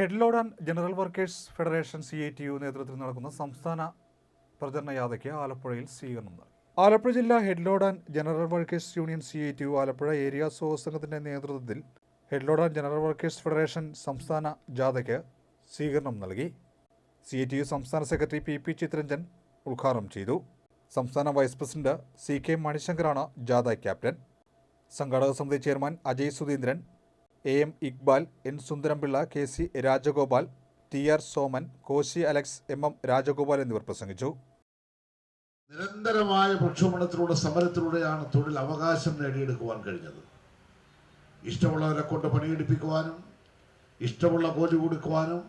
Headload and general workers federation C I T U നേതൃത്വത്തിൽ നടക്കുന്ന സംസ്ഥാന പ്രചരണ യാത്രയ്ക്ക് ആലപ്പുഴയിൽ സ്വീകരണം നൽകി. ആലപ്പുഴ ജില്ലാ headload and general workers union C I T U Alappuzha area സംഘത്തിന്റെ നേതൃത്വത്തിൽ headload and general workers federation സംസ്ഥാന ജാഥയ്ക്ക് സ്വീകരണം നൽകി. സി ഐ ടി യു സംസ്ഥാന സെക്രട്ടറി പി പി ചിത്രഞ്ജൻ ഉദ്ഘാടനം ചെയ്തു. സംസ്ഥാന വൈസ് പ്രസിഡന്റ് സി കെ മണിശങ്കറാണ് ജാഥ ക്യാപ്റ്റൻ. സംഘാടക സമിതി chairman Ajay Sudheendran A M Iqbal N Sundarampillai K C Rajagopal T R Soman Koshy Alex M M Rajagopal എന്നിവർ പ്രസംഗിച്ചു. നിരന്തരമായ പ്രക്ഷോഭണത്തിലൂടെ സമരത്തിലൂടെയാണ് തൊഴിൽ അവകാശം നേടിയെടുക്കുവാൻ കഴിഞ്ഞത്. ഇഷ്ടമുള്ളവരെ കൊണ്ട് പണിയെടുപ്പിക്കുവാനും ഇഷ്ടമുള്ള കൂലി കൊടുക്കുവാനും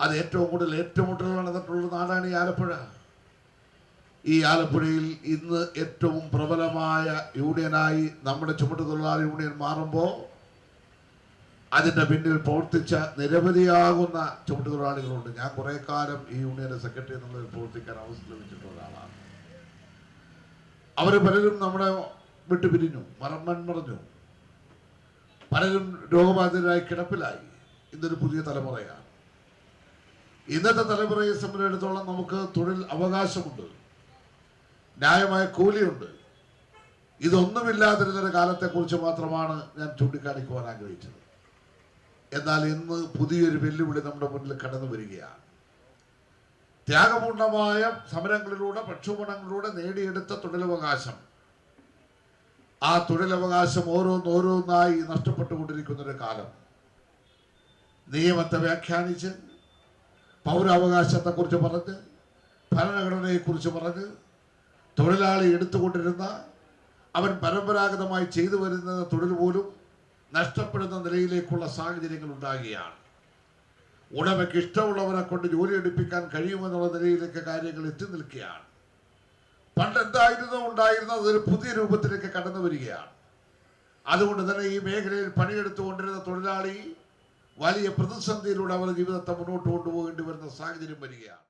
അത് ഏറ്റവും കൂടുതൽ ഏറ്റുമുട്ടൽ നടന്നിട്ടുള്ള നാടാണ് ഈ ആലപ്പുഴ. ഈ ആലപ്പുഴയിൽ ഇന്ന് ഏറ്റവും പ്രബലമായ യൂണിയനായി നമ്മുടെ ചുമട്ടുതൊഴിലാളി യൂണിയൻ മാറുമ്പോൾ അതിന്റെ പിന്നിൽ പ്രവർത്തിച്ച നിരവധിയാകുന്ന ചുമട്ടുതൊഴിലാളികളുണ്ട്. ഞാൻ കുറേ കാലം ഈ യൂണിയന്റെ സെക്രട്ടറി എന്നുള്ളതിൽ പ്രവർത്തിക്കാൻ അവസരം ലഭിച്ചിട്ടുള്ള ഒരാളാണ് അവർ പലരും നമ്മുടെ വിട്ടു പിരിഞ്ഞു മറമ്മൻ മറഞ്ഞു. പലരും രോഗബാധിതരായി കിടപ്പിലായി. ഇന്നൊരു പുതിയ തലമുറയാണ്. ഇന്നത്തെ തലമുറയെ സംബന്ധിച്ചിടത്തോളം നമുക്ക് തൊഴിൽ അവകാശമുണ്ട്. ന്യായമായ കൂലിയുണ്ട്. ഇതൊന്നുമില്ലാതിരുന്നൊരു കാലത്തെക്കുറിച്ച് മാത്രമാണ് ഞാൻ ചൂണ്ടിക്കാണിക്കുവാൻ ആഗ്രഹിച്ചത്. എന്നാൽ ഇന്ന് പുതിയൊരു വെല്ലുവിളി നമ്മുടെ മുന്നിൽ കടന്നു വരികയാണ്. ത്യാഗപൂർണമായ സമരങ്ങളിലൂടെ പ്രക്ഷോഭണങ്ങളിലൂടെ നേടിയെടുത്ത തൊഴിലവകാശം. ആ തൊഴിലവകാശം ഓരോന്നോരോന്നായി നഷ്ടപ്പെട്ടുകൊണ്ടിരിക്കുന്ന ഒരു കാലം. നിയമത്തെ വ്യാഖ്യാനിച്ച് പൗരാവകാശത്തെക്കുറിച്ച് പറഞ്ഞ് ഭരണഘടനയെക്കുറിച്ച് പറഞ്ഞ് തൊഴിലാളി എടുത്തുകൊണ്ടിരുന്ന അവൻ പരമ്പരാഗതമായി ചെയ്തു വരുന്ന തൊഴിൽ പോലും നഷ്ടപ്പെടുന്ന നിലയിലേക്കുള്ള സാഹചര്യങ്ങൾ ഉണ്ടാകുകയാണ്. ഉടമയ്ക്ക് ഇഷ്ടമുള്ളവരെ കൊണ്ട് ജോലി എടുപ്പിക്കാൻ കഴിയുമെന്നുള്ള നിലയിലേക്ക് കാര്യങ്ങൾ എത്തി നിൽക്കുകയാണ്. പണ്ട് എന്തായിരുന്നോ ഉണ്ടായിരുന്നത് അതൊരു പുതിയ രൂപത്തിലേക്ക് കടന്നു വരികയാണ്. അതുകൊണ്ട് തന്നെ ഈ മേഖലയിൽ പണിയെടുത്തുകൊണ്ടിരുന്ന തൊഴിലാളി വലിയ പ്രതിസന്ധിയിലൂടെ അവരുടെ ജീവിതത്തെ മുന്നോട്ട് കൊണ്ടുപോകേണ്ടി വരുന്ന സാഹചര്യം വരികയാണ്.